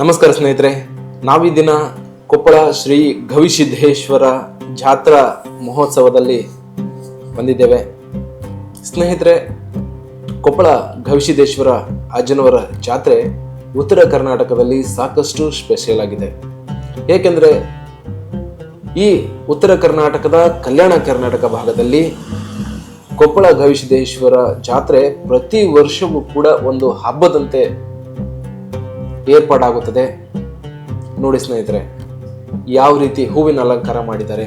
ನಮಸ್ಕಾರ ಸ್ನೇಹಿತರೆ, ನಾವೀ ದಿನ ಕೊಪ್ಪಳ ಶ್ರೀ ಗವಿಸಿದ್ಧೇಶ್ವರ ಜಾತ್ರಾ ಮಹೋತ್ಸವದಲ್ಲಿ ಬಂದಿದ್ದೇವೆ. ಸ್ನೇಹಿತರೆ, ಕೊಪ್ಪಳ ಗವಿಸಿದ್ದೇಶ್ವರ ಅಜ್ಜನವರ ಜಾತ್ರೆ ಉತ್ತರ ಕರ್ನಾಟಕದಲ್ಲಿ ಸಾಕಷ್ಟು ಸ್ಪೆಷಲ್ ಆಗಿದೆ. ಏಕೆಂದರೆ ಈ ಉತ್ತರ ಕರ್ನಾಟಕದ ಕಲ್ಯಾಣ ಕರ್ನಾಟಕ ಭಾಗದಲ್ಲಿ ಕೊಪ್ಪಳ ಗವಿಸಿದ್ದೇಶ್ವರ ಜಾತ್ರೆ ಪ್ರತಿ ವರ್ಷವೂ ಕೂಡ ಒಂದು ಹಬ್ಬದಂತೆ ಏರ್ಪಾಡಾಗುತ್ತದೆ. ನೋಡಿ ಸ್ನೇಹಿತರೆ, ಯಾವ ರೀತಿ ಹೂವಿನ ಅಲಂಕಾರ ಮಾಡಿದ್ದಾರೆ.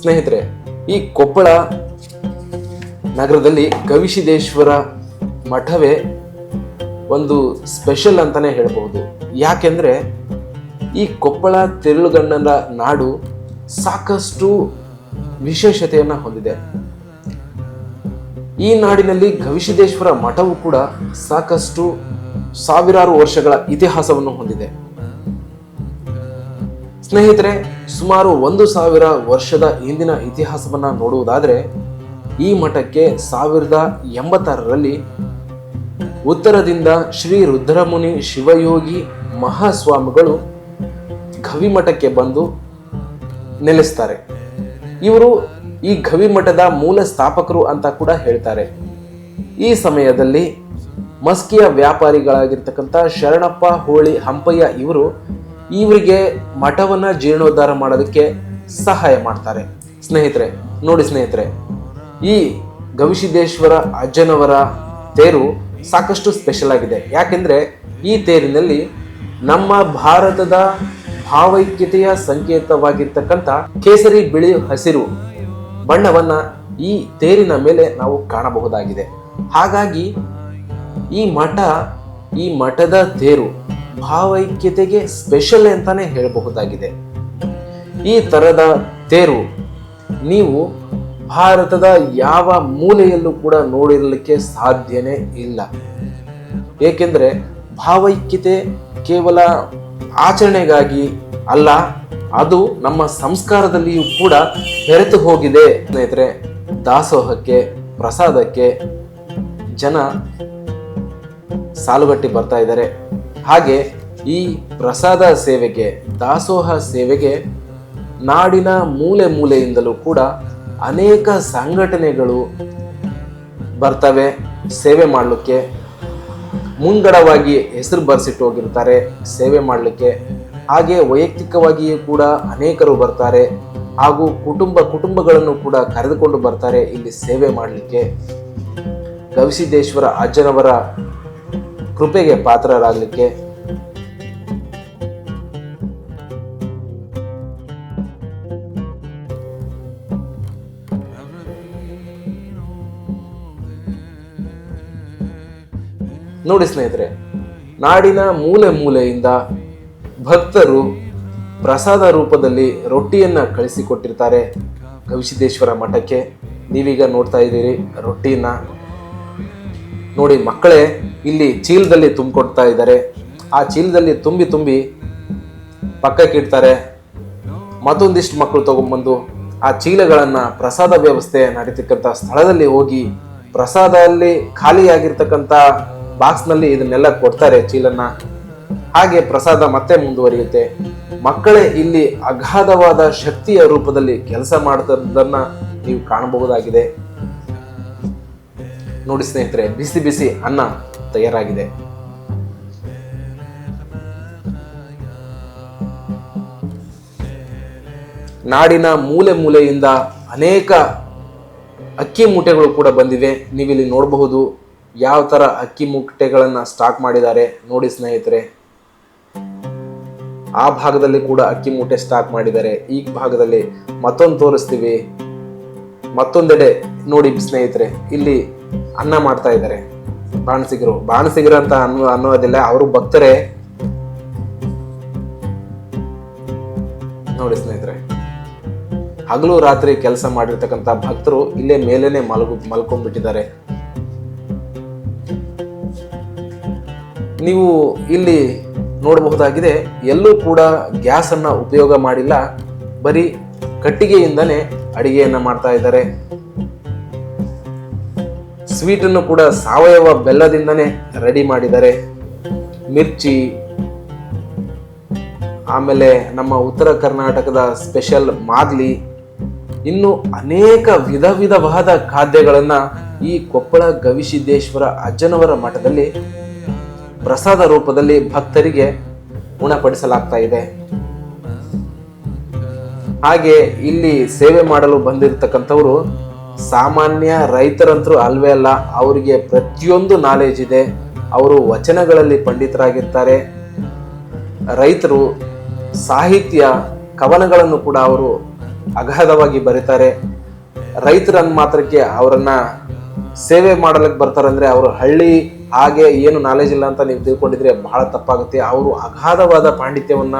ಸ್ನೇಹಿತರೆ, ಈ ಕೊಪ್ಪಳ ನಗರದಲ್ಲಿ ಕವಿಶಿದೇಶ್ವರ ಮಠವೇ ಒಂದು ಸ್ಪೆಷಲ್ ಅಂತಾನೆ ಹೇಳಬಹುದು. ಯಾಕೆಂದ್ರೆ ಈ ಕೊಪ್ಪಳ ತೆರಳುಗಣ್ಣನ ನಾಡು ಸಾಕಷ್ಟು ವಿಶೇಷತೆಯನ್ನ ಹೊಂದಿದೆ. ಈ ನಾಡಿನಲ್ಲಿ ಗವಿಸಿದ್ದೇಶ್ವರ ಮಠವು ಕೂಡ ಸಾಕಷ್ಟು ಸಾವಿರಾರು ವರ್ಷಗಳ ಇತಿಹಾಸವನ್ನು ಹೊಂದಿದೆ. ಸ್ನೇಹಿತರೆ, ಸುಮಾರು ಒಂದು ಸಾವಿರ ವರ್ಷದ ಹಿಂದಿನ ಇತಿಹಾಸವನ್ನು ನೋಡುವುದಾದರೆ, ಈ ಮಠಕ್ಕೆ ಸಾವಿರದ ಎಂಬತ್ತಾರರಲ್ಲಿ ಉತ್ತರದಿಂದ ಶ್ರೀ ರುದ್ರಮುನಿ ಶಿವಯೋಗಿ ಮಹಾಸ್ವಾಮಿಗಳು ಗವಿಮಠಕ್ಕೆ ಬಂದು ನೆಲೆಸ್ತಾರೆ. ಇವರು ಈ ಗವಿಮಠದ ಮೂಲ ಸ್ಥಾಪಕರು ಅಂತ ಕೂಡ ಹೇಳ್ತಾರೆ. ಈ ಸಮಯದಲ್ಲಿ ಮಸ್ಕಿಯ ವ್ಯಾಪಾರಿಗಳಾಗಿರ್ತಕ್ಕಂಥ ಶರಣಪ್ಪ, ಹೋಳಿ, ಹಂಪಯ್ಯ ಇವರು ಇವರಿಗೆ ಮಠವನ್ನ ಜೀರ್ಣೋದ್ಧಾರ ಮಾಡೋದಕ್ಕೆ ಸಹಾಯ ಮಾಡ್ತಾರೆ. ಸ್ನೇಹಿತರೆ, ನೋಡಿ ಸ್ನೇಹಿತರೆ, ಈ ಗವಿಸಿದ್ದೇಶ್ವರ ಅಜ್ಜನವರ ತೇರು ಸಾಕಷ್ಟು ಸ್ಪೆಷಲ್ ಆಗಿದೆ. ಯಾಕೆಂದ್ರೆ ಈ ತೇರಿನಲ್ಲಿ ನಮ್ಮ ಭಾರತದ ಭಾವೈಕ್ಯತೆಯ ಸಂಕೇತವಾಗಿರ್ತಕ್ಕಂಥ ಕೇಸರಿ ಬಿಳಿ ಹಸಿರು ಬಣ್ಣವನ್ನ ಈ ತೇರಿನ ಮೇಲೆ ನಾವು ಕಾಣಬಹುದಾಗಿದೆ. ಹಾಗಾಗಿ ಈ ಮಠ, ಈ ಮಠದ ತೇರು ಭಾವೈಕ್ಯತೆಗೆ ಸ್ಪೆಷಲ್ ಅಂತಾನೆ ಹೇಳಬಹುದಾಗಿದೆ. ಈ ತರದ ತೇರು ನೀವು ಭಾರತದ ಯಾವ ಮೂಲೆಯಲ್ಲೂ ಕೂಡ ನೋಡಿರಲಿಕ್ಕೆ ಸಾಧ್ಯನೇ ಇಲ್ಲ. ಏಕೆಂದರೆ ಭಾವೈಕ್ಯತೆ ಕೇವಲ ಆಚರಣೆಗಾಗಿ ಅಲ್ಲ, ಅದು ನಮ್ಮ ಸಂಸ್ಕಾರದಲ್ಲಿಯೂ ಕೂಡ ಬೆರೆತು ಹೋಗಿದೆ. ಸ್ನೇಹಿತರೆ, ದಾಸೋಹಕ್ಕೆ, ಪ್ರಸಾದಕ್ಕೆ ಜನ ಸಾಲುಗಟ್ಟಿ ಬರ್ತಾ ಇದ್ದಾರೆ. ಹಾಗೆ ಈ ಪ್ರಸಾದ ಸೇವೆಗೆ, ದಾಸೋಹ ಸೇವೆಗೆ ನಾಡಿನ ಮೂಲೆ ಮೂಲೆಯಿಂದಲೂ ಕೂಡ ಅನೇಕ ಸಂಘಟನೆಗಳು ಬರ್ತವೆ. ಸೇವೆ ಮಾಡಲಿಕ್ಕೆ ಮುಂಗಡವಾಗಿ ಹೆಸರು ಬರೆಸಿಟ್ಟು ಹೋಗಿರ್ತಾರೆ. ಸೇವೆ ಮಾಡಲಿಕ್ಕೆ. ಹಾಗೆ ವೈಯಕ್ತಿಕವಾಗಿಯೂ ಕೂಡ ಅನೇಕರು ಬರ್ತಾರೆ. ಹಾಗೂ ಕುಟುಂಬ ಕುಟುಂಬಗಳನ್ನು ಕೂಡ ಕರೆದುಕೊಂಡು ಬರ್ತಾರೆ ಇಲ್ಲಿ ಸೇವೆ ಮಾಡಲಿಕ್ಕೆ. ಗವಿಸಿದ್ದೇಶ್ವರ ಅಜ್ಜನವರ ಕೃಪೆಗೆ ಪಾತ್ರರಾಗಲಿಕ್ಕೆ. ನೋಡಿ ಸ್ನೇಹಿತರೆ, ನಾಡಿನ ಮೂಲೆ ಮೂಲೆಯಿಂದ ಭಕ್ತರು ಪ್ರಸಾದ ರೂಪದಲ್ಲಿ ರೊಟ್ಟಿಯನ್ನ ಕಳಿಸಿಕೊಟ್ಟಿರ್ತಾರೆ. ಗವಿಸಿದ್ದೇಶ್ವರ ಮಠಕ್ಕೆ. ನೀವೀಗ ನೋಡ್ತಾ ಇದ್ದೀರಿ ರೊಟ್ಟಿಯನ್ನ. ನೋಡಿ ಮಕ್ಕಳೇ, ಇಲ್ಲಿ ಚೀಲದಲ್ಲಿ ತುಂಬಿಕೊಡ್ತಾ ಇದ್ದಾರೆ. ಆ ಚೀಲದಲ್ಲಿ ತುಂಬಿ ತುಂಬಿ ಪಕ್ಕಕ್ಕೆ ಇಡ್ತಾರೆ. ಮತ್ತೊಂದಿಷ್ಟು ಮಕ್ಕಳು ತಗೊಂಡ್ಬಂದು ಆ ಚೀಲಗಳನ್ನು ಪ್ರಸಾದ ವ್ಯವಸ್ಥೆ ನಡೀತಕ್ಕಂಥ ಸ್ಥಳದಲ್ಲಿ ಹೋಗಿ ಪ್ರಸಾದಲ್ಲಿ ಖಾಲಿಯಾಗಿರ್ತಕ್ಕಂಥ ಬಾಕ್ಸ್ನಲ್ಲಿ ಇದನ್ನೆಲ್ಲ ಕೊಡ್ತಾರೆ ಚೀಲನ್ನ. ಹಾಗೆ ಪ್ರಸಾದ ಮತ್ತೆ ಮುಂದುವರಿಯುತ್ತೆ. ಮಕ್ಕಳೇ, ಇಲ್ಲಿ ಅಗಾಧವಾದ ಶಕ್ತಿಯ ರೂಪದಲ್ಲಿ ಕೆಲಸ ಮಾಡ್ತದನ್ನ ನೀವು ಕಾಣಬಹುದಾಗಿದೆ. ನೋಡಿ ಸ್ನೇಹಿತರೆ, ಬಿಸಿ ಬಿಸಿ ಅನ್ನ ತಯಾರಾಗಿದೆ. ನಾಡಿನ ಮೂಲೆ ಮೂಲೆಯಿಂದ ಅನೇಕ ಅಕ್ಕಿ ಮೂಟೆಗಳು ಕೂಡ ಬಂದಿವೆ. ನೀವಿಲ್ಲಿ ನೋಡಬಹುದು ಯಾವ ತರ ಅಕ್ಕಿ ಮೂಟೆಗಳನ್ನ ಸ್ಟಾಕ್ ಮಾಡಿದ್ದಾರೆ. ನೋಡಿ ಸ್ನೇಹಿತರೆ, ಆ ಭಾಗದಲ್ಲಿ ಕೂಡ ಅಕ್ಕಿ ಮೂಟೆ ಸ್ಟಾಕ್ ಮಾಡಿದ್ದಾರೆ. ಈ ಭಾಗದಲ್ಲಿ ಮತ್ತೊಂದು ತೋರಿಸ್ತೀವಿ. ಮತ್ತೊಂದೆಡೆ ನೋಡಿ ಸ್ನೇಹಿತರೆ, ಇಲ್ಲಿ ಅನ್ನ ಮಾಡ್ತಾ ಇದ್ದಾರೆ. ಬಾಣಸಿಗರು. ಬಾಣಸಿಗರು ಅಂತ ಅನ್ನೋ ಅನ್ನೋದಿಲ್ಲ, ಅವರು ಭಕ್ತರೇ. ನೋಡಿ ಸ್ನೇಹಿತರೆ, ಹಗಲು ರಾತ್ರಿ ಕೆಲಸ ಮಾಡಿರ್ತಕ್ಕಂಥ ಭಕ್ತರು ಇಲ್ಲೇ ಮೇಲೇನೆ ಮಲಗು ಮಲ್ಕೊಂಡ್ಬಿಟ್ಟಿದ್ದಾರೆ. ನೀವು ಇಲ್ಲಿ ನೋಡಬಹುದಾಗಿದೆ, ಎಲ್ಲೂ ಕೂಡ ಗ್ಯಾಸನ್ನು ಉಪಯೋಗ ಮಾಡಿಲ್ಲ. ಬರೀ ಕಟ್ಟಿಗೆಯಿಂದನೇ ಅಡಿಗೆಯನ್ನ ಮಾಡ್ತಾ ಇದ್ದಾರೆ. ಸ್ವೀಟ್ ಅನ್ನು ಕೂಡ ಸಾವಯವ ಬೆಲ್ಲದಿಂದನೇ ರೆಡಿ ಮಾಡಿದ್ದಾರೆ. ಮಿರ್ಚಿ, ಆಮೇಲೆ ನಮ್ಮ ಉತ್ತರ ಕರ್ನಾಟಕದ ಸ್ಪೆಷಲ್ ಮಾದ್ಲಿ. ಇನ್ನು ಅನೇಕ ವಿಧ ವಿಧವಾದ ಖಾದ್ಯಗಳನ್ನು ಈ ಕೊಪ್ಪಳ ಗವಿಸಿದ್ದೇಶ್ವರ ಅಜ್ಜನವರ ಮಠದಲ್ಲಿ ಪ್ರಸಾದ ರೂಪದಲ್ಲಿ ಭಕ್ತರಿಗೆ ಉಣಪಡಿಸಲಾಗ್ತಾ ಇದೆ. ಹಾಗೆ ಇಲ್ಲಿ ಸೇವೆ ಮಾಡಲು ಬಂದಿರತಕ್ಕಂಥವರು ಸಾಮಾನ್ಯ ರೈತರಂತರೂ ಅಲ್ವೇ ಅಲ್ಲ, ಅವರಿಗೆ ಪ್ರತಿಯೊಂದು ನಾಲೆಜ್ ಇದೆ. ಅವರು ವಚನಗಳಲ್ಲಿ ಪಂಡಿತರಾಗಿರ್ತಾರೆ. ರೈತರು ಸಾಹಿತ್ಯ ಕವನಗಳನ್ನು ಕೂಡ ಅವರು ಅಗಾಧವಾಗಿ ಬರೀತಾರೆ. ರೈತರನ್ನ ಮಾತ್ರಕ್ಕೆ ಅವರನ್ನ ಸೇವೆ ಮಾಡಲಿಕ್ಕೆ ಬರ್ತಾರಂದ್ರೆ ಅವರು ಹಳ್ಳಿ ಹಾಗೆ ಏನು ನಾಲೆಜ್ ಇಲ್ಲ ಅಂತ ನೀವು ತಿಳ್ಕೊಂಡಿದ್ರೆ ಬಹಳ ತಪ್ಪಾಗುತ್ತೆ. ಅವರು ಅಗಾಧವಾದ ಪಾಂಡಿತ್ಯವನ್ನ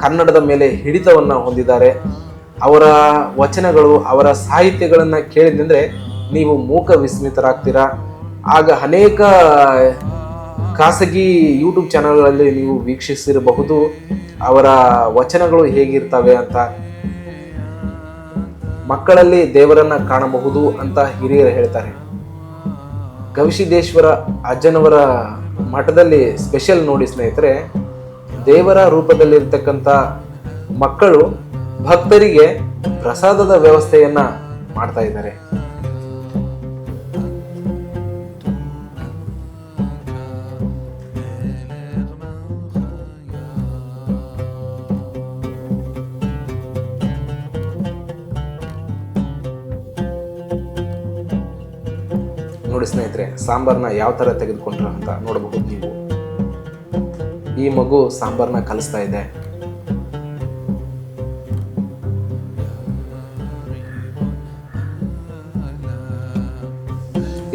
ಕನ್ನಡದ ಮೇಲೆ ಹಿಡಿತವನ್ನ ಹೊಂದಿದ್ದಾರೆ. ಅವರ ವಚನಗಳು, ಅವರ ಸಾಹಿತ್ಯಗಳನ್ನು ಕೇಳಿದ್ರೆ ನೀವು ಮೂಕ ವಿಸ್ಮಿತರಾಗ್ತೀರಾ? ಆಗ ಅನೇಕ ಖಾಸಗಿ ಯೂಟ್ಯೂಬ್ ಚಾನಲ್ಗಳಲ್ಲಿ ನೀವು ವೀಕ್ಷಿಸಿರಬಹುದು ಅವರ ವಚನಗಳು ಹೇಗಿರ್ತವೆ ಅಂತ. ಮಕ್ಕಳಲ್ಲಿ ದೇವರನ್ನ ಕಾಣಬಹುದು ಅಂತ ಹಿರಿಯರು ಹೇಳ್ತಾರೆ. ಗವಿಸಿದ್ದೇಶ್ವರ ಅಜ್ಜನವರ ಮಠದಲ್ಲಿ ಸ್ಪೆಷಲ್ ನೋಡಿ ಸ್ನೇಹಿತರೆ, ದೇವರ ರೂಪದಲ್ಲಿರ್ತಕ್ಕಂಥ ಮಕ್ಕಳು ಭಕ್ತರಿಗೆ ಪ್ರಸಾದದ ವ್ಯವಸ್ಥೆಯನ್ನ ಮಾಡ್ತಾ ಇದ್ದಾರೆ. ನೋಡಿ ಸ್ನೇಹಿತರೆ, ಸಾಂಬಾರ್ನ ಯಾವ ತರ ತೆಗೆದುಕೊಂಡ್ರ ಅಂತ ನೋಡಬಹುದು ನೀವು. ಈ ಮಗು ಸಾಂಬಾರ್ನ ಕಲಿಸ್ತಾ ಇದೆ.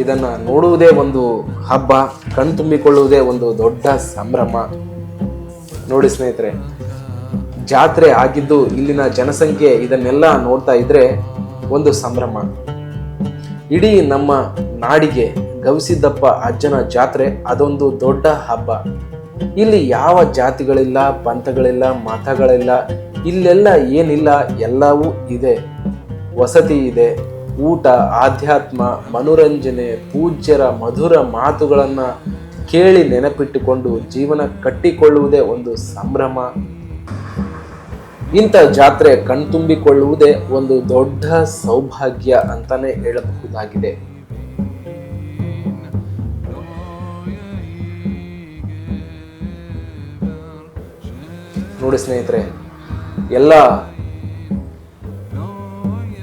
ಇದನ್ನ ನೋಡುವುದೇ ಒಂದು ಹಬ್ಬ ಕಣ್ತುಂಬಿಕೊಳ್ಳುವುದೇ ಒಂದು ದೊಡ್ಡ ಸಂಭ್ರಮ. ನೋಡಿ ಸ್ನೇಹಿತರೆ, ಜಾತ್ರೆ ಆಗಿದ್ದು ಇಲ್ಲಿನ ಜನಸಂಖ್ಯೆ ಇದನ್ನೆಲ್ಲ ನೋಡ್ತಾ ಇದ್ರೆ ಒಂದು ಸಂಭ್ರಮ. ಇಡೀ ನಮ್ಮ ನಾಡಿಗೆ ಗವಿಸಿದ್ದಪ್ಪ ಅಜ್ಜನ ಜಾತ್ರೆ ಅದೊಂದು ದೊಡ್ಡ ಹಬ್ಬ. ಇಲ್ಲಿ ಯಾವ ಜಾತಿಗಳಿಲ್ಲ, ಪಂಥಗಳಿಲ್ಲ, ಮತಗಳಿಲ್ಲ, ಇಲ್ಲೆಲ್ಲ ಏನಿಲ್ಲ, ಎಲ್ಲವೂ ಇದೆ. ವಸತಿ ಇದೆ. ಊಟ, ಆಧ್ಯಾತ್ಮ, ಮನೋರಂಜನೆ, ಪೂಜ್ಯರ ಮಧುರ ಮಾತುಗಳನ್ನು ಕೇಳಿ ನೆನಪಿಟ್ಟುಕೊಂಡು ಜೀವನ ಕಟ್ಟಿಕೊಳ್ಳುವುದೇ ಒಂದು ಸಂಭ್ರಮ. ಇಂಥ ಜಾತ್ರೆ ಕಣ್ತುಂಬಿಕೊಳ್ಳುವುದೇ ಒಂದು ದೊಡ್ಡ ಸೌಭಾಗ್ಯ ಅಂತಾನೆ ಹೇಳಬಹುದಾಗಿದೆ. ನೋಡಿ ಸ್ನೇಹಿತರೆ, ಎಲ್ಲ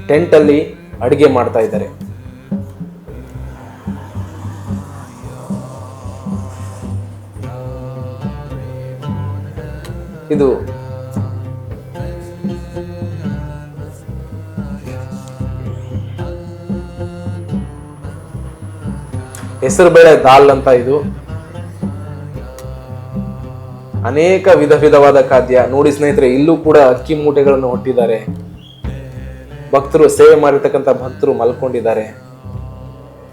ಟೆಂಟ್ ಅಲ್ಲಿ ಅಡಿಗೆ ಮಾಡ್ತಾ ಇದ್ದಾರೆ. ಇದು ಹೆಸರುಬೇಳೆ ದಾಲ್ ಅಂತ ಇದು. ಅನೇಕ ವಿಧ ವಿಧವಾದ ಖಾದ್ಯ. ನೋಡಿ ಸ್ನೇಹಿತರೆ, ಇಲ್ಲೂ ಕೂಡ ಅಕ್ಕಿ ಮೂಟೆಗಳನ್ನು ಹೊಟ್ಟಿದ್ದಾರೆ ಭಕ್ತರು ಸೇವೆ ಮಾಡಿರ್ತಕ್ಕಂಥ ಭಕ್ತರು ಮಲ್ಕೊಂಡಿದ್ದಾರೆ.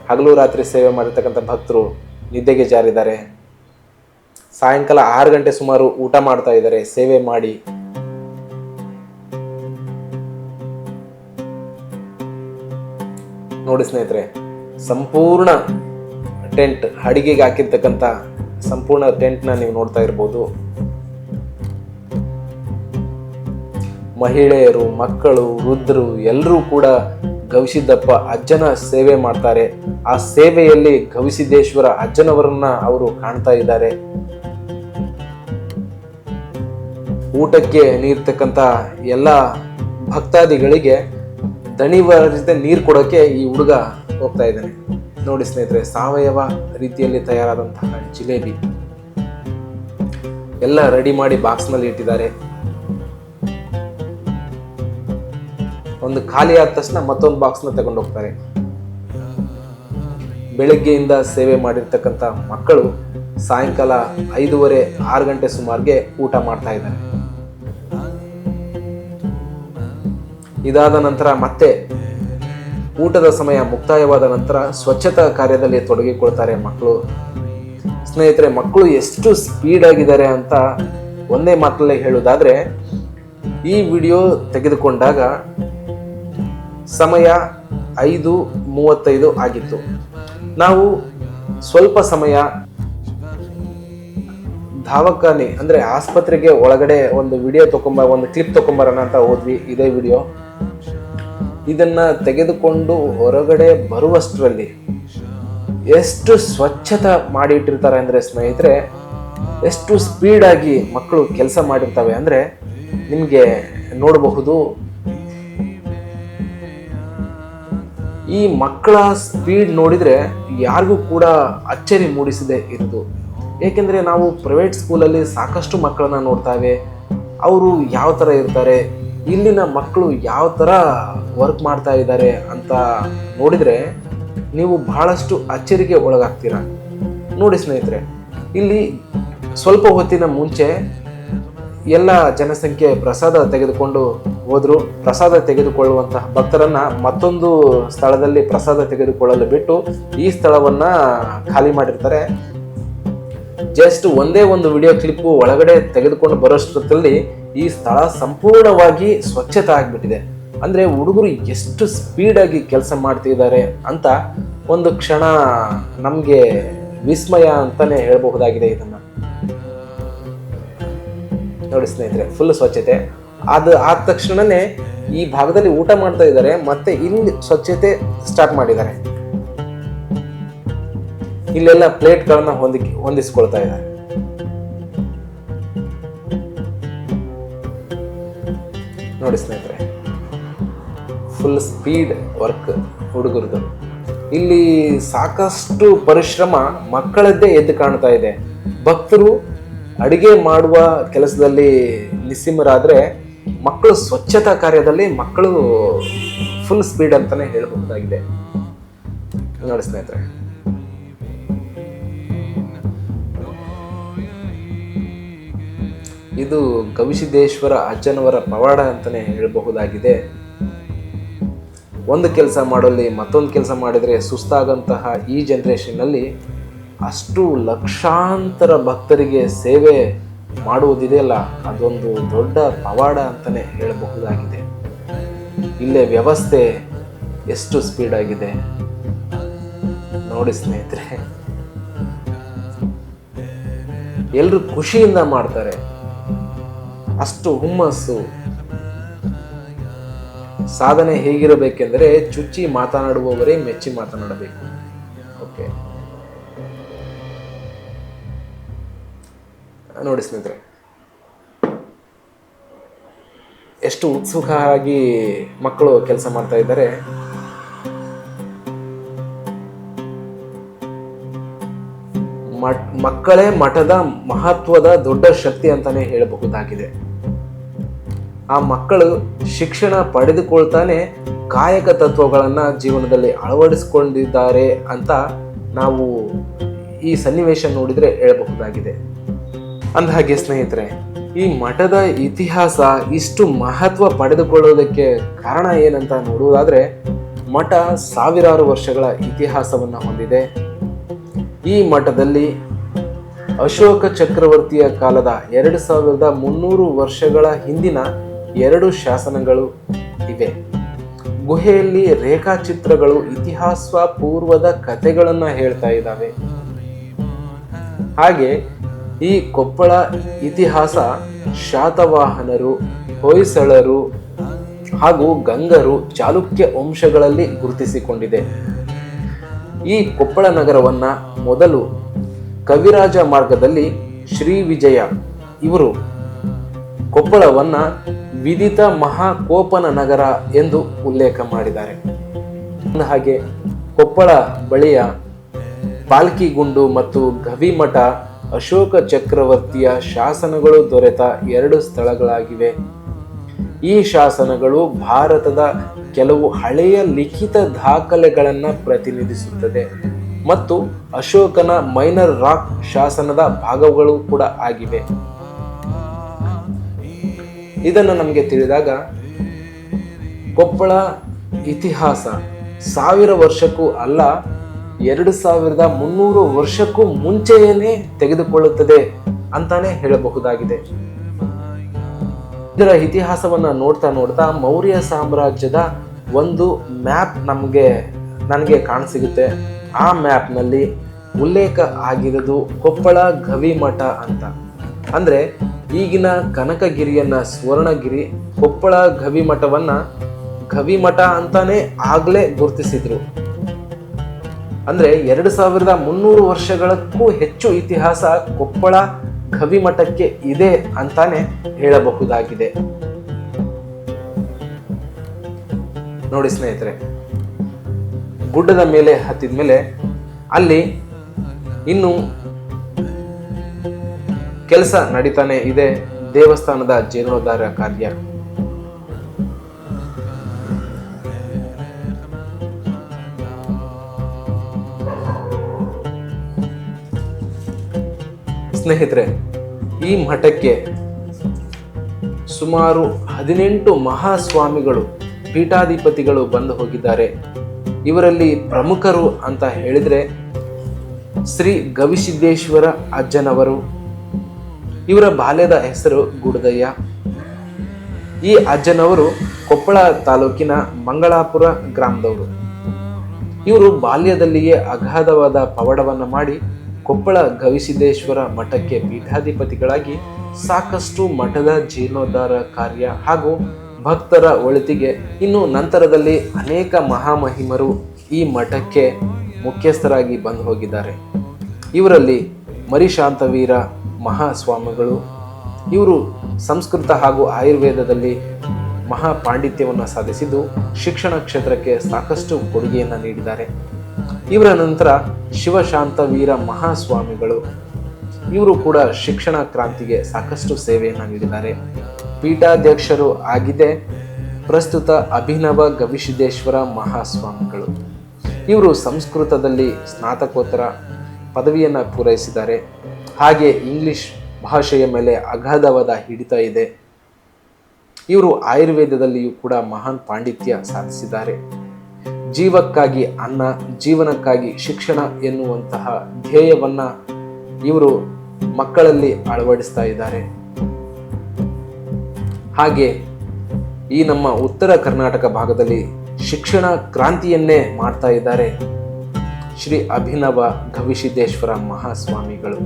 ಹಗಲು ರಾತ್ರಿ ಸೇವೆ ಮಾಡಿರ್ತಕ್ಕಂಥ ಭಕ್ತರು ನಿದ್ದೆಗೆ ಜಾರಿದ್ದಾರೆ. ಸಾಯಂಕಾಲ ಆರು ಗಂಟೆ ಸುಮಾರು ಊಟ ಮಾಡ್ತಾ ಇದ್ದಾರೆ, ಸೇವೆ ಮಾಡಿ. ನೋಡಿ ಸ್ನೇಹಿತರೆ, ಸಂಪೂರ್ಣ ಟೆಂಟ್, ಅಡಿಗೆಗೆ ಹಾಕಿರ್ತಕ್ಕಂಥ ಸಂಪೂರ್ಣ ಟೆಂಟ್ನ ನೀವು ನೋಡ್ತಾ ಇರ್ಬೋದು. ಮಹಿಳೆಯರು, ಮಕ್ಕಳು, ವೃದ್ಧರು ಎಲ್ಲರೂ ಕೂಡ ಗವಿಸಿದ್ದಪ್ಪ ಅಜ್ಜನ ಸೇವೆ ಮಾಡ್ತಾರೆ. ಆ ಸೇವೆಯಲ್ಲಿ ಗವಿಸಿದ್ದೇಶ್ವರ ಅಜ್ಜನವರನ್ನ ಅವರು ಕಾಣ್ತಾ ಇದ್ದಾರೆ. ಊಟಕ್ಕೆ ನೀರ್ತಕ್ಕಂಥ ಎಲ್ಲ ಭಕ್ತಾದಿಗಳಿಗೆ ದಣಿವರಿದ ನೀರು ಕೊಡೋಕೆ ಈ ಹುಡುಗ ಹೋಗ್ತಾ ಇದ್ದಾನೆ. ನೋಡಿ ಸ್ನೇಹಿತರೆ, ಸಾವಯವ ರೀತಿಯಲ್ಲಿ ತಯಾರಾದಂತಹ ಜಿಲೇಬಿ. ಎಲ್ಲ ರೆಡಿ ಮಾಡಿ ಬಾಕ್ಸ್ನಲ್ಲಿ ಇಟ್ಟಿದ್ದಾರೆ. ಒಂದು ಖಾಲಿ ಆದ ತಕ್ಷಣ ಮತ್ತೊಂದು ಬಾಕ್ಸ್ನ ತಗೊಂಡು ಹೋಗ್ತಾರೆ. ಬೆಳಗ್ಗೆಯಿಂದ ಸೇವೆ ಮಾಡಿರ್ತಕ್ಕಂಥ ಮಕ್ಕಳು ಸಾಯಂಕಾಲ ಐದೂವರೆ, ಆರು ಗಂಟೆ ಸುಮಾರಿಗೆ ಊಟ ಮಾಡ್ತಾ ಇದ್ದಾರೆ. ಇದಾದ ನಂತರ ಮತ್ತೆ ಊಟದ ಸಮಯ ಮುಕ್ತಾಯವಾದ ನಂತರ ಸ್ವಚ್ಛತಾ ಕಾರ್ಯದಲ್ಲಿ ತೊಡಗಿಕೊಳ್ತಾರೆ ಮಕ್ಕಳು. ಸ್ನೇಹಿತರೆ, ಮಕ್ಕಳು ಎಷ್ಟು ಸ್ಪೀಡ್ ಆಗಿದ್ದಾರೆ ಅಂತ ಒಂದೇ ಮಾತಲ್ಲೇ ಹೇಳುವುದಾದ್ರೆ, ಈ ವಿಡಿಯೋ ತೆಗೆದುಕೊಂಡಾಗ ಸಮಯ ಐದು ಮೂವತ್ತೈದು ಆಗಿತ್ತು. ನಾವು ಸ್ವಲ್ಪ ಸಮಯ ಧಾವಖಾನೆ ಅಂದ್ರೆ ಆಸ್ಪತ್ರೆಗೆ ಒಳಗಡೆ ಒಂದು ವಿಡಿಯೋ ತಗೊಂಬ, ಒಂದು ಕ್ಲಿಪ್ ತಗೊಂಬರೋಣ ಅಂತ ಹೋದ್ವಿ, ಇದೇ ವಿಡಿಯೋ. ಇದನ್ನ ತೆಗೆದುಕೊಂಡು ಹೊರಗಡೆ ಬರುವಷ್ಟರಲ್ಲಿ ಎಷ್ಟು ಸ್ವಚ್ಛತೆ ಮಾಡಿಟ್ಟಿರ್ತಾರೆ ಅಂದ್ರೆ ಸ್ನೇಹಿತರೆ, ಎಷ್ಟು ಸ್ಪೀಡಾಗಿ ಮಕ್ಕಳು ಕೆಲಸ ಮಾಡಿರ್ತವೆ ಅಂದ್ರೆ ನಿಮಗೆ ನೋಡಬಹುದು ಈ ಮಕ್ಕಳ ಸ್ಪೀಡ್ ನೋಡಿದರೆ ಯಾರಿಗೂ ಕೂಡ ಅಚ್ಚರಿ ಮೂಡಿಸಿದೆ ಇತ್ತು. ಏಕೆಂದರೆ ನಾವು ಪ್ರೈವೇಟ್ ಸ್ಕೂಲಲ್ಲಿ ಸಾಕಷ್ಟು ಮಕ್ಕಳನ್ನ ನೋಡ್ತಾವೆ. ಅವರು ಯಾವ ಥರ ಇರ್ತಾರೆ, ಇಲ್ಲಿನ ಮಕ್ಕಳು ಯಾವ ಥರ ವರ್ಕ್ ಮಾಡ್ತಾ ಇದ್ದಾರೆ ಅಂತ ನೋಡಿದರೆ ನೀವು ಬಹಳಷ್ಟು ಅಚ್ಚರಿಗೆ ಒಳಗಾಗ್ತೀರಾ. ನೋಡಿ ಸ್ನೇಹಿತರೆ, ಇಲ್ಲಿ ಸ್ವಲ್ಪ ಹೊತ್ತಿನ ಮುಂಚೆ ಎಲ್ಲ ಜನಸಂಖ್ಯೆ ಪ್ರಸಾದ ತೆಗೆದುಕೊಂಡು ಹೋದ್ರು. ಪ್ರಸಾದ ತೆಗೆದುಕೊಳ್ಳುವಂತಹ ಭಕ್ತರನ್ನ ಮತ್ತೊಂದು ಸ್ಥಳದಲ್ಲಿ ಪ್ರಸಾದ ತೆಗೆದುಕೊಳ್ಳಲು ಬಿಟ್ಟು ಈ ಸ್ಥಳವನ್ನ ಖಾಲಿ ಮಾಡಿರ್ತಾರೆ. ಜಸ್ಟ್ ಒಂದೇ ಒಂದು ವಿಡಿಯೋ ಕ್ಲಿಪ್ ಒಳಗಡೆ ತೆಗೆದುಕೊಂಡು ಬರೋಷ್ಟರಲ್ಲಿ ಈ ಸ್ಥಳ ಸಂಪೂರ್ಣವಾಗಿ ಸ್ವಚ್ಛತೆ ಆಗಿಬಿಟ್ಟಿದೆ. ಅಂದ್ರೆ ಹುಡುಗರು ಎಷ್ಟು ಸ್ಪೀಡ್ ಆಗಿ ಕೆಲಸ ಮಾಡ್ತಿದ್ದಾರೆ ಅಂತ ಒಂದು ಕ್ಷಣ ನಮ್ಗೆ ವಿಸ್ಮಯ ಅಂತಾನೆ ಹೇಳಬಹುದಾಗಿದೆ ಇದನ್ನ. ನೋಡಿ ಸ್ನೇಹಿತರೆ ಫುಲ್ ಸ್ವಚ್ಛತೆ. ಅದು ಆದ ತಕ್ಷಣನೇ ಈ ಭಾಗದಲ್ಲಿ ಊಟ ಮಾಡ್ತಾ ಇದ್ದಾರೆ, ಮತ್ತೆ ಇಲ್ಲಿ ಸ್ವಚ್ಛತೆ ಸ್ಟಾರ್ಟ್ ಮಾಡಿದ್ದಾರೆ. ಇಲ್ಲೆಲ್ಲ ಪ್ಲೇಟ್ಗಳನ್ನ ಹೊಂದಿ ಹೊಂದಿಸ್ಕೊಳ್ತಾ ಇದ್ದಾರೆ. ನೋಡಿ ಸ್ನೇಹಿತರೆ ಫುಲ್ ಸ್ಪೀಡ್ ವರ್ಕ್ ಹುಡುಗರದು. ಇಲ್ಲಿ ಸಾಕಷ್ಟು ಪರಿಶ್ರಮ ಮಕ್ಕಳದ್ದೇ ಎದ್ದು ಕಾಣ್ತಾ ಇದೆ. ಭಕ್ತರು ಅಡಿಗೆ ಮಾಡುವ ಕೆಲಸದಲ್ಲಿ ನಿಸ್ಸಿಮರಾದರೆ ಮಕ್ಕಳು ಸ್ವಚ್ಛತಾ ಕಾರ್ಯದಲ್ಲಿ ಮಕ್ಕಳು ಫುಲ್ ಸ್ಪೀಡ್ ಅಂತಾನೆ ಹೇಳಬಹುದಾಗಿದೆ. ನೋಡಿ ಸ್ನೇಹಿತರೆ. ಇದು ಗವಿಸಿದ್ದೇಶ್ವರ ಅಜ್ಜನವರ ಪವಾಡ ಅಂತಾನೆ ಹೇಳಬಹುದಾಗಿದೆ. ಒಂದು ಕೆಲಸ ಮಾಡಲಿ ಮತ್ತೊಂದು ಕೆಲಸ ಮಾಡಿದರೆ ಸುಸ್ತಾಗಂತಹ ಈ ಜನ್ರೇಷನ್ನಲ್ಲಿ ಅಷ್ಟು ಲಕ್ಷಾಂತರ ಭಕ್ತರಿಗೆ ಸೇವೆ ಮಾಡುವುದಿದೆಯಲ್ಲ? ಅದೊಂದು ದೊಡ್ಡ ಪವಾಡ ಅಂತಲೇ ಹೇಳಬಹುದಾಗಿದೆ. ಇಲ್ಲೇ ವ್ಯವಸ್ಥೆ ಎಷ್ಟು ಸ್ಪೀಡ್ ಆಗಿದೆ? ನೋಡಿ ಸ್ನೇಹಿತರೆ. ಎಲ್ಲರೂ ಖುಷಿಯಿಂದ ಮಾಡ್ತಾರೆ. ಅಷ್ಟು ಹುಮ್ಮಸ್ಸು. ಸಾಧನೆ ಹೇಗಿರಬೇಕೆಂದರೆ ಚುಚ್ಚಿ ಮಾತನಾಡುವವರೇ ಮೆಚ್ಚಿ ಮಾತನಾಡಬೇಕು. ನೋಡಿ ಸ್ನೇಹಿತರೆ. ಎಷ್ಟು ಉತ್ಸುಕವಾಗಿ ಮಕ್ಕಳು ಕೆಲಸ ಮಾಡ್ತಾ ಇದ್ದಾರೆ. ಮಕ್ಕಳೇ ಮಠದ ಮಹತ್ವದ ದೊಡ್ಡ ಶಕ್ತಿ ಅಂತಾನೆ ಹೇಳಬಹುದಾಗಿದೆ. ಆ ಮಕ್ಕಳು ಶಿಕ್ಷಣ ಪಡೆದುಕೊಳ್ತಾನೆ ಕಾಯಕ ತತ್ವಗಳನ್ನು ಜೀವನದಲ್ಲಿ ಅಳವಡಿಸಿಕೊಂಡಿದ್ದಾರೆ ಅಂತ ನಾವು ಈ ಸನ್ನಿವೇಶ ನೋಡಿದ್ರೆ ಹೇಳಬಹುದಾಗಿದೆ. ಅಂದಹಾಗೆ ಸ್ನೇಹಿತರೆ, ಈ ಮಠದ ಇತಿಹಾಸ ಇಷ್ಟು ಮಹತ್ವ ಪಡೆದುಕೊಳ್ಳುವುದಕ್ಕೆ ಕಾರಣ ಏನಂತ ನೋಡುವುದಾದ್ರೆ, ಮಠ ಸಾವಿರಾರು ವರ್ಷಗಳ ಇತಿಹಾಸವನ್ನ ಹೊಂದಿದೆ. ಈ ಮಠದಲ್ಲಿ ಅಶೋಕ ಚಕ್ರವರ್ತಿಯ ಕಾಲದ ಎರಡು ಸಾವಿರದ ಮುನ್ನೂರು ವರ್ಷಗಳ ಹಿಂದಿನ ಎರಡು ಶಾಸನಗಳು ಇವೆ. ಗುಹೆಯಲ್ಲಿ ರೇಖಾಚಿತ್ರಗಳು ಇತಿಹಾಸ ಪೂರ್ವದ ಕಥೆಗಳನ್ನು ಹೇಳ್ತಾ ಇದ್ದಾವೆ. ಹಾಗೆ ಈ ಕೊಪ್ಪಳ ಇತಿಹಾಸ ಶಾತವಾಹನರು, ಹೊಯ್ಸಳರು ಹಾಗೂ ಗಂಗರು ಚಾಲುಕ್ಯ ವಂಶಗಳಲ್ಲಿ ಗುರುತಿಸಿಕೊಂಡಿದೆ. ಈ ಕೊಪ್ಪಳ ನಗರವನ್ನ ಮೊದಲು ಕವಿರಾಜ ಮಾರ್ಗದಲ್ಲಿ ಶ್ರೀ ವಿಜಯ ಇವರು ಕೊಪ್ಪಳವನ್ನ ವಿದಿತ ಮಹಾಕೋಪನ ನಗರ ಎಂದು ಉಲ್ಲೇಖ ಮಾಡಿದ್ದಾರೆ. ಹಾಗೆ ಕೊಪ್ಪಳ ಬಳಿಯ ಪಾಲ್ಕಿಗುಂಡು ಮತ್ತು ಗವಿಮಠ ಅಶೋಕ ಚಕ್ರವರ್ತಿಯ ಶಾಸನಗಳು ದೊರೆತ ಎರಡು ಸ್ಥಳಗಳಾಗಿವೆ. ಈ ಶಾಸನಗಳು ಭಾರತದ ಕೆಲವು ಹಳೆಯ ಲಿಖಿತ ದಾಖಲೆಗಳನ್ನು ಪ್ರತಿನಿಧಿಸುತ್ತದೆ ಮತ್ತು ಅಶೋಕನ ಮೈನರ್ ರಾಕ್ ಶಾಸನದ ಭಾಗಗಳು ಕೂಡ ಆಗಿವೆ. ಇದನ್ನು ನಮಗೆ ತಿಳಿದಾಗ ಕೊಪ್ಪಳ ಇತಿಹಾಸ ಸಾವಿರ ವರ್ಷಕ್ಕೂ ಅಲ್ಲ ಎರಡು ಸಾವಿರದ ಮುನ್ನೂರು ವರ್ಷಕ್ಕೂ ಮುಂಚೆಯೇ ತೆಗೆದುಕೊಳ್ಳುತ್ತದೆ ಅಂತಾನೆ ಹೇಳಬಹುದಾಗಿದೆ. ಇದರ ಇತಿಹಾಸವನ್ನ ನೋಡ್ತಾ ನೋಡ್ತಾ ಮೌರ್ಯ ಸಾಮ್ರಾಜ್ಯದ ಒಂದು ಮ್ಯಾಪ್ ನಮಗೆ, ನನಗೆ ಕಾಣಸಿಗುತ್ತೆ. ಆ ಮ್ಯಾಪ್ನಲ್ಲಿ ಉಲ್ಲೇಖ ಆಗಿರೋದು ಕೊಪ್ಪಳ ಗವಿಮಠ ಅಂತ. ಅಂದ್ರೆ ಈಗಿನ ಕನಕಗಿರಿಯನ್ನ ಸುವರ್ಣಗಿರಿ ಕೊಪ್ಪಳ ಗವಿಮಠವನ್ನು ಗವಿಮಠ ಅಂತಾನೆ ಆಗಲೇ ಗುರುತಿಸಿದ್ರು. ಅಂದ್ರೆ ಎರಡು ಸಾವಿರದ ಮುನ್ನೂರು ವರ್ಷಗಳಕ್ಕೂ ಹೆಚ್ಚು ಇತಿಹಾಸ ಕೊಪ್ಪಳ ಗವಿಮಠಕ್ಕೆ ಇದೆ ಅಂತಾನೆ ಹೇಳಬಹುದಾಗಿದೆ. ನೋಡಿ ಸ್ನೇಹಿತರೆ, ಗುಡ್ಡದ ಮೇಲೆ ಹತ್ತಿದ ಮೇಲೆ ಅಲ್ಲಿ ಇನ್ನು ಕೆಲಸ ನಡೀತಾನೆ ಇದೆ ದೇವಸ್ಥಾನದ ಜೀರ್ಣೋದ್ಧಾರ ಕಾರ್ಯ. ಸ್ನೇಹಿತರೆ, ಈ ಮಠಕ್ಕೆ ಸುಮಾರು ಹದಿನೆಂಟು ಮಹಾಸ್ವಾಮಿಗಳು, ಪೀಠಾಧಿಪತಿಗಳು ಬಂದು ಹೋಗಿದ್ದಾರೆ. ಇವರಲ್ಲಿ ಪ್ರಮುಖರು ಅಂತ ಹೇಳಿದ್ರೆ ಶ್ರೀ ಗವಿಸಿದ್ದೇಶ್ವರ ಅಜ್ಜನವರು, ಇವರ ಬಾಲ್ಯದ ಹೆಸರು ಗುಡದಯ್ಯ. ಈ ಅಜ್ಜನವರು ಕೊಪ್ಪಳ ತಾಲೂಕಿನ ಮಂಗಳಾಪುರ ಗ್ರಾಮದವರು. ಇವರು ಬಾಲ್ಯದಲ್ಲಿಯೇ ಅಗಾಧವಾದ ಪವಡವನ್ನು ಮಾಡಿ ಕೊಪ್ಪಳ ಗವಿಸಿದ್ದೇಶ್ವರ ಮಠಕ್ಕೆ ಪೀಠಾಧಿಪತಿಗಳಾಗಿ ಸಾಕಷ್ಟು ಮಠದ ಜೀರ್ಣೋದ್ಧಾರ ಕಾರ್ಯ ಹಾಗೂ ಭಕ್ತರ ಒಳಿತಿಗೆ ಇನ್ನು ನಂತರದಲ್ಲಿ ಅನೇಕ ಮಹಾಮಹಿಮರು ಈ ಮಠಕ್ಕೆ ಮುಖ್ಯಸ್ಥರಾಗಿ ಬಂದು ಹೋಗಿದ್ದಾರೆ. ಇವರಲ್ಲಿ ಮರಿಶಾಂತವೀರ ಮಹಾಸ್ವಾಮಿಗಳು, ಇವರು ಸಂಸ್ಕೃತ ಹಾಗೂ ಆಯುರ್ವೇದದಲ್ಲಿ ಮಹಾ ಪಾಂಡಿತ್ಯವನ್ನು ಸಾಧಿಸಿದ್ದು ಶಿಕ್ಷಣ ಕ್ಷೇತ್ರಕ್ಕೆ ಸಾಕಷ್ಟು ಕೊಡುಗೆಯನ್ನು ನೀಡಿದ್ದಾರೆ. ಇವರ ನಂತರ ಶಿವಶಾಂತವೀರ ಮಹಾಸ್ವಾಮಿಗಳು. ಇವರು ಕೂಡ ಶಿಕ್ಷಣ ಕ್ರಾಂತಿಗೆ ಸಾಕಷ್ಟು ಸೇವೆಯನ್ನು ನೀಡಿದ್ದಾರೆ. ಪೀಠಾಧ್ಯಕ್ಷರು ಆಗಿದೆ ಪ್ರಸ್ತುತ ಅಭಿನವ ಗವಿಸಿದ್ದೇಶ್ವರ ಮಹಾಸ್ವಾಮಿಗಳು. ಇವರು ಸಂಸ್ಕೃತದಲ್ಲಿ ಸ್ನಾತಕೋತ್ತರ ಪದವಿಯನ್ನು ಪೂರೈಸಿದ್ದಾರೆ. ಹಾಗೆ ಇಂಗ್ಲಿಷ್ ಭಾಷೆಯ ಮೇಲೆ ಅಗಾಧವಾದ ಹಿಡಿತ ಇದೆ. ಇವರು ಆಯುರ್ವೇದದಲ್ಲಿಯೂ ಕೂಡ ಮಹಾನ್ ಪಾಂಡಿತ್ಯ ಸಾಧಿಸಿದ್ದಾರೆ. ಜೀವಕ್ಕಾಗಿ, ಅನ್ನ, ಜೀವನಕ್ಕಾಗಿ ಶಿಕ್ಷಣ ಎನ್ನುವಂತಹ ಧ್ಯೇಯವನ್ನು ಇವರು ಮಕ್ಕಳಲ್ಲಿ ಅಳವಡಿಸ್ತಾ ಇದ್ದಾರೆ. ಹಾಗೆ ಈ ನಮ್ಮ ಉತ್ತರ ಕರ್ನಾಟಕ ಭಾಗದಲ್ಲಿ ಶಿಕ್ಷಣ ಕ್ರಾಂತಿಯನ್ನೇ ಮಾಡ್ತಾ ಇದ್ದಾರೆ ಶ್ರೀ ಅಭಿನವ ಗವಿಸಿದ್ದೇಶ್ವರ ಮಹಾಸ್ವಾಮಿಗಳು.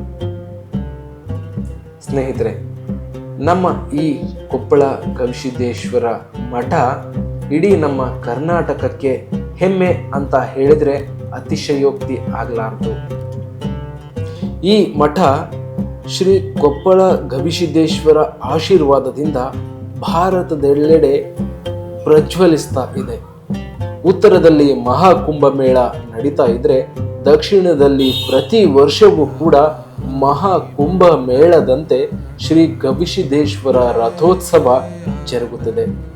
ಸ್ನೇಹಿತರೆ, ನಮ್ಮ ಈ ಕೊಪ್ಪಳ ಗವಿಸಿದ್ದೇಶ್ವರ ಮಠ ಇಡೀ ನಮ್ಮ ಕರ್ನಾಟಕಕ್ಕೆ ಹೆಮ್ಮೆ ಅಂತ ಹೇಳಿದ್ರೆ ಅತಿಶಯೋಕ್ತಿ ಆಗಲಾರದು. ಈ ಮಠ ಶ್ರೀ ಕೊಪ್ಪಳ ಗವಿಸಿದ್ದೇಶ್ವರ ಆಶೀರ್ವಾದದಿಂದ ಭಾರತದೆಲ್ಲೆಡೆ ಪ್ರಜ್ವಲಿಸ್ತಾ ಇದೆ. ಉತ್ತರದಲ್ಲಿ ಮಹಾಕುಂಭಮೇಳ ನಡೀತಾ ಇದ್ರೆ ದಕ್ಷಿಣದಲ್ಲಿ ಪ್ರತಿ ವರ್ಷವೂ ಕೂಡ ಮಹಾಕುಂಭ ಮೇಳದಂತೆ ಶ್ರೀ ಗವಿಸಿದ್ದೇಶ್ವರ ರಥೋತ್ಸವ ಜರುಗುತ್ತದೆ.